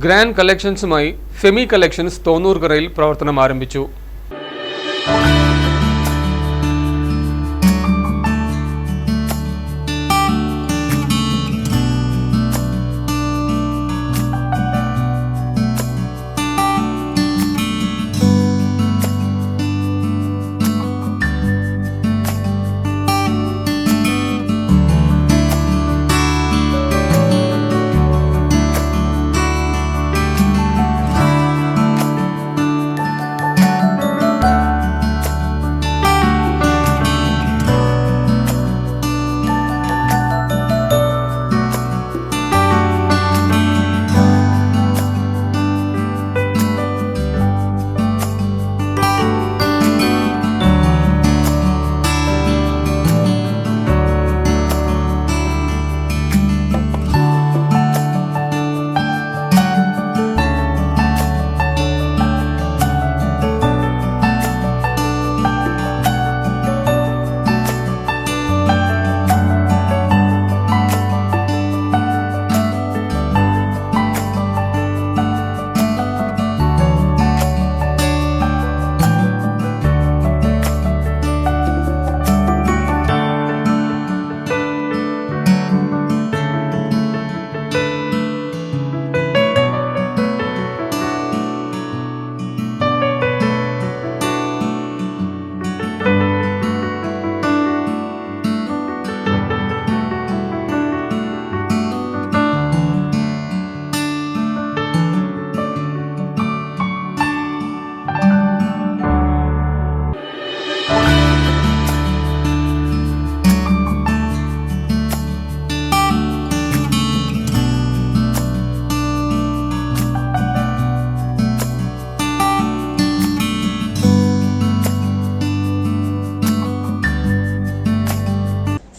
Grand കളക്ഷൻസുമായി സെമി collections തോന്നൂർകരയിൽ പ്രവർത്തനം ആരംഭിച്ചു.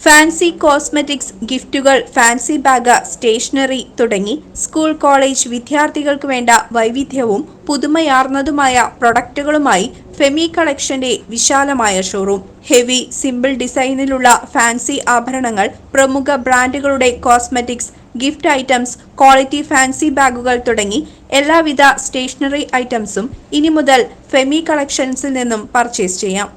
ഫാൻസി കോസ്മെറ്റിക്സ് ഗിഫ്റ്റുകൾ ഫാൻസി ബാഗ് സ്റ്റേഷനറി തുടങ്ങി സ്കൂൾ കോളേജ് വിദ്യാർത്ഥികൾക്ക് വേണ്ട വൈവിധ്യവും പുതുമയാർന്നതുമായ പ്രൊഡക്റ്റുകളുമായി ഫെമി കളക്ഷന്റെ വിശാലമായ ഷോറൂം. ഹെവി സിമ്പിൾ ഡിസൈനിലുള്ള ഫാൻസി ആഭരണങ്ങൾ പ്രമുഖ ബ്രാൻഡുകളുടെ cosmetics gift items quality fancy ബാഗുകൾ തുടങ്ങി എല്ലാവിധ സ്റ്റേഷനറി ഐറ്റംസും ഇനി മുതൽ ഫെമി കളക്ഷൻസിൽ നിന്നും പർച്ചേസ് ചെയ്യാം.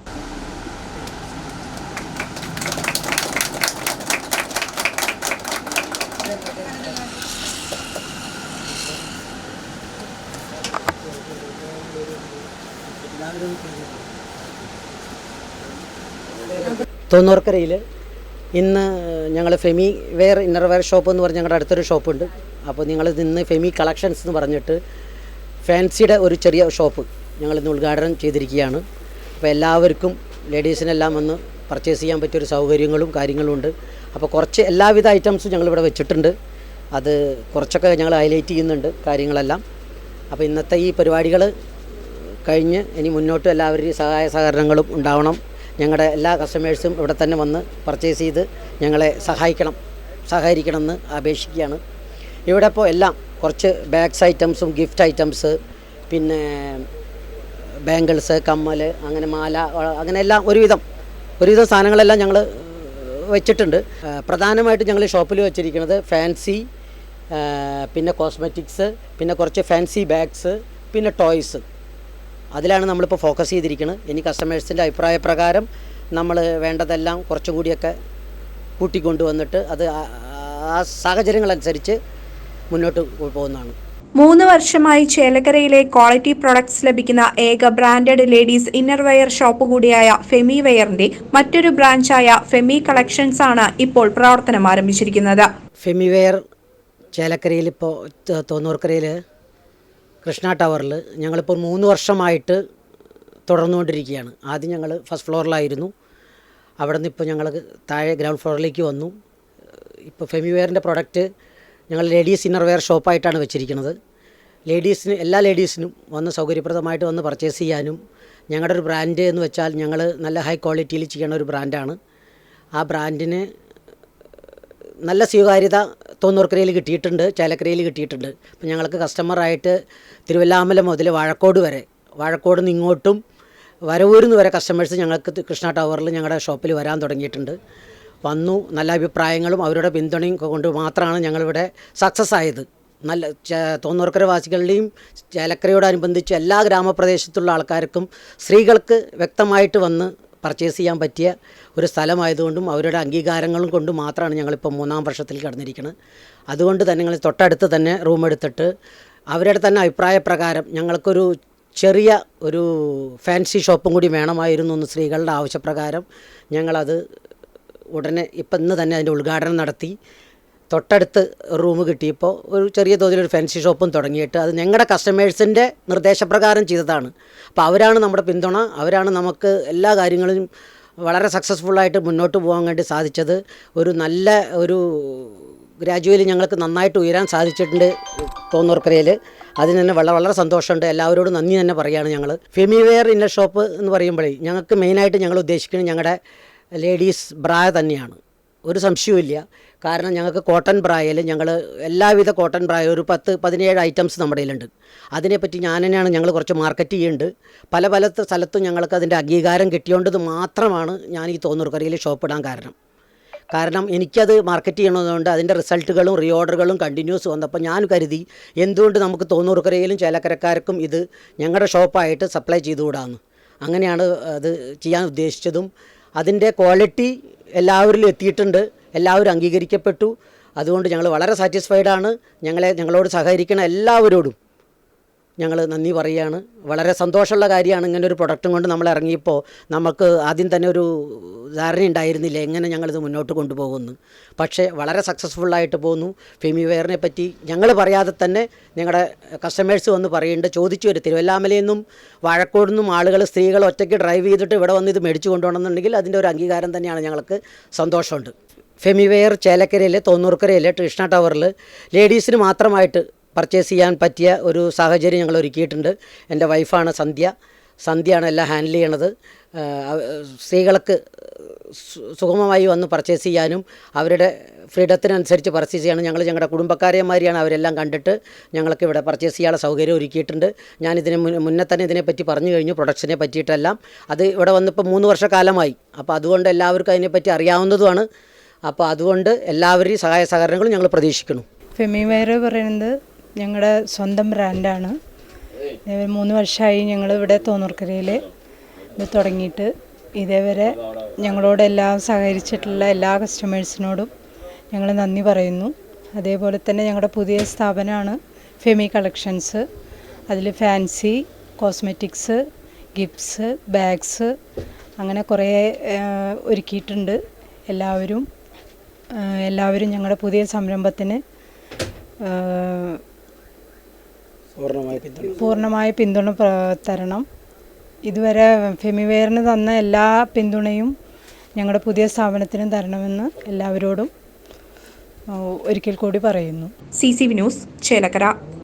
തൊണ്ണൂർക്കരയിൽ ഇന്ന് ഞങ്ങൾ Femi wear inner wear shop എന്ന് പറഞ്ഞ് ഞങ്ങളുടെ അടുത്തൊരു ഷോപ്പുണ്ട് അപ്പോൾ നിങ്ങൾ ഇന്ന് ഫെമി കളക്ഷൻസ് എന്ന് പറഞ്ഞിട്ട് ഫാൻസിയുടെ ഒരു ചെറിയ ഷോപ്പ് ഞങ്ങൾ ഇന്ന് ഉദ്ഘാടനം ചെയ്തിരിക്കുകയാണ്. അപ്പോൾ എല്ലാവർക്കും ലേഡീസിനെല്ലാം വന്ന് പർച്ചേസ് ചെയ്യാൻ പറ്റിയൊരു സൗകര്യങ്ങളും കാര്യങ്ങളും ഉണ്ട്. അപ്പോൾ കുറച്ച് എല്ലാവിധ ഐറ്റംസും ഞങ്ങളിവിടെ വെച്ചിട്ടുണ്ട്. അത് കുറച്ചൊക്കെ ഞങ്ങൾ ഹൈലൈറ്റ് ചെയ്യുന്നുണ്ട് കാര്യങ്ങളെല്ലാം. അപ്പോൾ ഇന്നത്തെ ഈ പരിപാടികൾ കഴിഞ്ഞ് ഇനി മുന്നോട്ട് എല്ലാവരുടെയും സഹായ സഹകരണങ്ങളും ഉണ്ടാവണം. ഞങ്ങളുടെ എല്ലാ കസ്റ്റമേഴ്സും ഇവിടെ തന്നെ വന്ന് പർച്ചേസ് ചെയ്ത് ഞങ്ങളെ സഹായിക്കണം സഹകരിക്കണമെന്ന് അപേക്ഷിക്കുകയാണ്. ഇവിടെ ഇപ്പോൾ എല്ലാം കുറച്ച് ബാഗ്സ് ഐറ്റംസും ഗിഫ്റ്റ് ഐറ്റംസ് പിന്നെ ബാങ്കിൾസ് കമ്മൽ അങ്ങനെ മാല അങ്ങനെ എല്ലാം ഒരുവിധം ഒരുവിധം സാധനങ്ങളെല്ലാം ഞങ്ങൾ വെച്ചിട്ടുണ്ട്. പ്രധാനമായിട്ട് ഞങ്ങൾ ഷോപ്പിൽ വെച്ചിരിക്കുന്നത് ഫാൻസി പിന്നെ കോസ്മെറ്റിക്സ് പിന്നെ കുറച്ച് ഫാൻസി ബാഗ്സ് പിന്നെ ടോയ്സ് അതിലാണ് നമ്മളിപ്പോൾ ഫോക്കസ് ചെയ്തിരിക്കുന്നത് ഇനി കസ്റ്റമേഴ്സിന്റെ അഭിപ്രായപ്രകാരം നമ്മൾ വേണ്ടതെല്ലാം കുറച്ചും കൂടിയൊക്കെ കൂട്ടിക്കൊണ്ടുവന്നിട്ട് അത് ആ- സാഹചര്യങ്ങളനുസരിച്ച് മുന്നോട്ട് പോകുന്നതാണ്. മൂന്ന് വർഷമായി ചേലക്കരയിലെ ക്വാളിറ്റി പ്രൊഡക്ട്സ് ലഭിക്കുന്ന ഏക ബ്രാൻഡഡ് ലേഡീസ് ഇന്നർവെയർ ഷോപ്പ് കൂടിയായ ഫെമി വെയറിന്റെ മറ്റൊരു ബ്രാഞ്ചായ ഫെമി കളക്ഷൻസ് ആണ് ഇപ്പോൾ പ്രവർത്തനം ആരംഭിച്ചിരിക്കുന്നത്. ഫെമി വെയർ ചേലക്കരയിൽ ഇപ്പോൾ തോന്നൂർക്കരയിൽ കൃഷ്ണ ടവറിൽ ഞങ്ങളിപ്പോൾ മൂന്ന് വർഷമായിട്ട് തുടർന്നുകൊണ്ടിരിക്കുകയാണ്. ആദ്യം ഞങ്ങൾ ഫസ്റ്റ് ഫ്ലോറിലായിരുന്നു. അവിടെ നിന്ന് ഇപ്പോൾ ഞങ്ങൾ താഴെ ഗ്രൗണ്ട് ഫ്ലോറിലേക്ക് വന്നു. ഇപ്പോൾ ഫെമിവെയറിന്റെ പ്രൊഡക്റ്റ് ഞങ്ങൾ ലേഡീസ് ഇന്നർവെയർ ഷോപ്പായിട്ടാണ് വെച്ചിരിക്കുന്നത്. ലേഡീസിന് എല്ലാ ലേഡീസിനും വന്ന് സൗകര്യപ്രദമായിട്ട് വന്ന് പർച്ചേസ് ചെയ്യാനും ഞങ്ങളുടെ ഒരു ബ്രാൻഡ് എന്ന് വെച്ചാൽ ഞങ്ങൾ നല്ല ഹൈ ക്വാളിറ്റിയിൽ ചെയ്യണ ഒരു ബ്രാൻഡാണ്. ആ ബ്രാൻഡിന് നല്ല സ്വീകാര്യത തോന്നൂർക്കരയിൽ കിട്ടിയിട്ടുണ്ട് ചേലക്കരയിൽ കിട്ടിയിട്ടുണ്ട്. അപ്പം ഞങ്ങൾക്ക് കസ്റ്റമറായിട്ട് തിരുവല്ലാമല മുതൽ വാഴക്കോട് വരെ വാഴക്കോട് നിന്ന് ഇങ്ങോട്ടും വരവൂരിൽ നിന്ന് വരെ കസ്റ്റമേഴ്സ് ഞങ്ങൾക്ക് കൃഷ്ണ ടവറിൽ ഞങ്ങളുടെ ഷോപ്പിൽ വരാൻ തുടങ്ങിയിട്ടുണ്ട്. വന്നു നല്ല അഭിപ്രായങ്ങളും അവരുടെ പിന്തുണയും കൊണ്ട് മാത്രമാണ് ഞങ്ങളിവിടെ സക്സസ് ആയത്. നല്ല തോന്നൂർക്കര വാസികളുടെയും ചേലക്കരയോടനുബന്ധിച്ച് എല്ലാ ഗ്രാമപ്രദേശത്തുള്ള ആൾക്കാർക്കും സ്ത്രീകൾക്ക് വ്യക്തമായിട്ട് വന്ന് പർച്ചേസ് ചെയ്യാൻ പറ്റിയ ഒരു സ്ഥലമായതുകൊണ്ടും അവരുടെ അംഗീകാരങ്ങളും കൊണ്ട് മാത്രമാണ് ഞങ്ങളിപ്പോൾ മൂന്നാം വർഷത്തിൽ കടന്നിരിക്കുന്നത് അതുകൊണ്ട് തന്നെ ഞങ്ങൾ തൊട്ടടുത്ത് തന്നെ റൂം എടുത്തിട്ട് അവരുടെ തന്നെ അഭിപ്രായ പ്രകാരം ഞങ്ങൾക്കൊരു ചെറിയ ഒരു ഫാൻസി ഷോപ്പും കൂടി വേണമായിരുന്നു എന്ന് സ്ത്രീകളുടെ ആവശ്യപ്രകാരം ഞങ്ങളത് ഉടനെ ഇപ്പം ഇന്ന് തന്നെ അതിന്റെ ഉദ്ഘാടനം നടത്തി. തൊട്ടടുത്ത് റൂം കിട്ടിയപ്പോൾ ഒരു ചെറിയ തോതിലൊരു ഫാൻസി ഷോപ്പും തുടങ്ങിയിട്ട് അത് ഞങ്ങളുടെ കസ്റ്റമേഴ്സിന്റെ നിർദ്ദേശപ്രകാരം ചെയ്തതാണ്. അപ്പോൾ അവരാണ് നമ്മുടെ പിന്തുണ അവരാണ് നമുക്ക് എല്ലാ കാര്യങ്ങളും വളരെ സക്സസ്ഫുള്ളായിട്ട് മുന്നോട്ട് പോകാൻ വേണ്ടി സാധിച്ചത്. ഒരു നല്ല ഒരു ഗ്രാജുവലി ഞങ്ങൾക്ക് നന്നായിട്ട് ഉയരാൻ സാധിച്ചിട്ടുണ്ട് തോന്നൂർക്കരയിൽ അതിന് തന്നെ വളരെ വളരെ സന്തോഷമുണ്ട്. എല്ലാവരോടും നന്ദി തന്നെ പറയുകയാണ് ഞങ്ങൾ ഫെമിവെയർ ഇന്നർ ഷോപ്പ് എന്ന് പറയുമ്പോഴേ ഞങ്ങൾക്ക് മെയിനായിട്ട് ഞങ്ങൾ ഉദ്ദേശിക്കുന്നത് ഞങ്ങളുടെ ലേഡീസ് ബ്രായ തന്നെയാണ്. ഒരു സംശയവുമില്ല. കാരണം ഞങ്ങൾക്ക് കോട്ടൺ ബ്രായിൽ ഞങ്ങൾ എല്ലാവിധ കോട്ടൺ ബ്രായ ഒരു പത്ത് പതിനേഴ് ഐറ്റംസ് നമ്മുടെ കയ്യിലുണ്ട്. അതിനെപ്പറ്റി ഞാൻ തന്നെയാണ് ഞങ്ങൾ കുറച്ച് മാർക്കറ്റ് ചെയ്യുന്നുണ്ട് പല പല സ്ഥലത്തും ഞങ്ങൾക്ക് അതിന്റെ അംഗീകാരം കിട്ടിയോണ്ടത് മാത്രമാണ് ഞാൻ ഈ തോന്നൂർക്കരയിൽ ഷോപ്പ് ഇടാൻ കാരണം. കാരണം എനിക്കത് മാർക്കറ്റ് ചെയ്യണതുകൊണ്ട് അതിന്റെ റിസൾട്ടുകളും റീഓർഡറുകളും കണ്ടിന്യൂസ് വന്നപ്പോൾ ഞാൻ കരുതി എന്തുകൊണ്ട് നമുക്ക് തോന്നൂർക്കരയിലും ചേലക്കരക്കാർക്കും ഇത് ഞങ്ങളുടെ ഷോപ്പായിട്ട് സപ്ലൈ ചെയ്തുകൂടാന്ന്. അങ്ങനെയാണ് അത് ചെയ്യാൻ ഉദ്ദേശിച്ചതും അതിന്റെ ക്വാളിറ്റി എല്ലാവരിലും എത്തിയിട്ടുണ്ട്. എല്ലാവരും അംഗീകരിക്കപ്പെട്ടു. അതുകൊണ്ട് ഞങ്ങൾ വളരെ സാറ്റിസ്ഫൈഡ് ആണ് ഞങ്ങളെ ഞങ്ങളോട് സഹകരിക്കുന്ന എല്ലാവരോടും. ഞങ്ങൾ നന്ദി പറയുകയാണ് വളരെ സന്തോഷമുള്ള കാര്യമാണ് ഇങ്ങനെ ഒരു പ്രൊഡക്റ്റും കൊണ്ട് നമ്മൾ ഇറങ്ങിയപ്പോൾ നമുക്ക് ആദ്യം തന്നെ ഒരു ധാരണ ഉണ്ടായിരുന്നില്ല എങ്ങനെ ഞങ്ങളിത് മുന്നോട്ട് കൊണ്ടുപോകുമെന്ന്. പക്ഷേ വളരെ സക്സസ്ഫുള്ളായിട്ട് പോകുന്നു ഫെമിവെയറിനെ പറ്റി ഞങ്ങൾ പറയാതെ തന്നെ ഞങ്ങളുടെ കസ്റ്റമേഴ്സ് വന്ന് പറയുന്നുണ്ട് ചോദിച്ചു വരും. തിരുവല്ലാമലയിൽ നിന്നും വാഴക്കോട് നിന്നും ആളുകൾ സ്ത്രീകൾ ഒറ്റയ്ക്ക് ഡ്രൈവ് ചെയ്തിട്ട് ഇവിടെ വന്ന് ഇത് മേടിച്ചു കൊണ്ടുപോകണമെന്നുണ്ടെങ്കിൽ അതിന്റെ ഒരു അംഗീകാരം തന്നെയാണ് ഞങ്ങൾക്ക് സന്തോഷമുണ്ട്. ഫെമിവെയർ ചേലക്കരയിലെ തൊണ്ണൂർക്കരയിലെ കൃഷ്ണ ടവറിൽ ലേഡീസിന് മാത്രമായിട്ട് പർച്ചേസ് ചെയ്യാൻ പറ്റിയ ഒരു സാഹചര്യം ഞങ്ങൾ ഒരുക്കിയിട്ടുണ്ട്. എന്റെ വൈഫാണ് സന്ധ്യ. സന്ധ്യയാണ് എല്ലാം ഹാൻഡിൽ ചെയ്യണത്. സ്ത്രീകൾക്ക് സുഗമമായി വന്ന് പർച്ചേസ് ചെയ്യാനും അവരുടെ ഫ്രീഡത്തിനനുസരിച്ച് പർച്ചേസ് ചെയ്യാനും ഞങ്ങൾ ഞങ്ങളുടെ കുടുംബക്കാരെമാരെയാണ് അവരെല്ലാം കണ്ടിട്ട് ഞങ്ങൾക്ക് ഇവിടെ പർച്ചേസ് ചെയ്യാനുള്ള സൗകര്യം ഒരുക്കിയിട്ടുണ്ട്. ഞാനിതിന് മുന്നേ തന്നെ ഇതിനെപ്പറ്റി പറഞ്ഞു കഴിഞ്ഞു പ്രൊഡക്ഷനെ പറ്റിയിട്ടെല്ലാം. അത് ഇവിടെ വന്നിപ്പോൾ മൂന്ന് വർഷക്കാലമായി. അപ്പോൾ അതുകൊണ്ട് എല്ലാവർക്കും അതിനെപ്പറ്റി അറിയാവുന്നതുമാണ്. അപ്പോൾ അതുകൊണ്ട് എല്ലാവരുടെയും സഹായ സഹകരണങ്ങളും ഞങ്ങൾ പ്രതീക്ഷിക്കുന്നു. ഫെമി വെയർ പറയുന്നത് ഞങ്ങളുടെ സ്വന്തം ബ്രാൻഡാണ് മൂന്ന് വർഷമായി ഞങ്ങൾ ഇവിടെ തോന്നൂർക്കരയിൽ ഇത് തുടങ്ങിയിട്ട്. ഇതേവരെ ഞങ്ങളോട് എല്ലാം സഹകരിച്ചിട്ടുള്ള എല്ലാ കസ്റ്റമേഴ്സിനോടും ഞങ്ങൾ നന്ദി പറയുന്നു. അതേപോലെ തന്നെ ഞങ്ങളുടെ പുതിയ സ്ഥാപനമാണ് ഫെമി കളക്ഷൻസ് അതിൽ ഫാൻസി കോസ്മെറ്റിക്സ് ഗിഫ്റ്റ്സ് ബാഗ്സ് അങ്ങനെ കുറേ ഒരുക്കിയിട്ടുണ്ട്. എല്ലാവരും എല്ലാവരും ഞങ്ങളുടെ പുതിയ സംരംഭത്തിന് പൂർണമായി പിന്തുണ. തരണം. ഇതുവരെ ഫെമിവെയറിന് തന്ന എല്ലാ പിന്തുണയും ഞങ്ങളുടെ പുതിയ സ്ഥാപനത്തിനും തരണമെന്ന് എല്ലാവരോടും ഒരിക്കൽ കൂടി പറയുന്നു. C C V news Chelakkara.